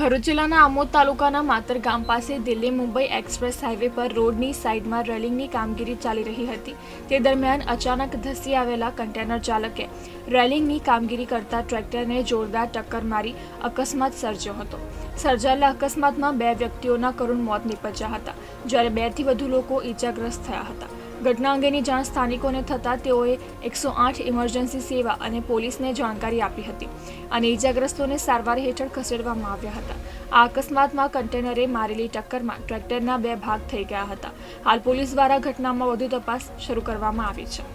ભરૂચ જિલ્લાના આમોદ તાલુકાના માતર ગામ પાસે દિલ્હી મુંબઈ એક્સપ્રેસ હાઈવે પર રોડની સાઈડમાં રેલિંગની કામગીરી ચાલી રહી હતી. તે દરમિયાન અચાનક ધસી આવેલા કન્ટેનર ચાલકે રેલિંગની કામગીરી કરતા ટ્રેક્ટરને જોરદાર ટક્કર મારી અકસ્માત સર્જ્યો હતો. સર્જાયેલા અકસ્માતમાં બે વ્યક્તિઓના કરુણ મોત નીપજ્યા હતા. જ્યારે બેથી વધુ લોકો ઈજાગ્રસ્ત થયા હતા. ઘટના અંગેની જાણ સ્થાનિકોને થતાં તેઓએ એકસો આઠ ઇમરજન્સી સેવા અને પોલીસને જાણકારી આપી હતી અને ઈજાગ્રસ્તોને સારવાર હેઠળ ખસેડવામાં આવ્યા હતા. આ અકસ્માતમાં કન્ટેનરે મારેલી ટક્કરમાં ટ્રેક્ટરના બે ભાગ થઈ ગયા હતા. હાલ પોલીસ દ્વારા ઘટનામાં વધુ તપાસ શરૂ કરવામાં આવી છે.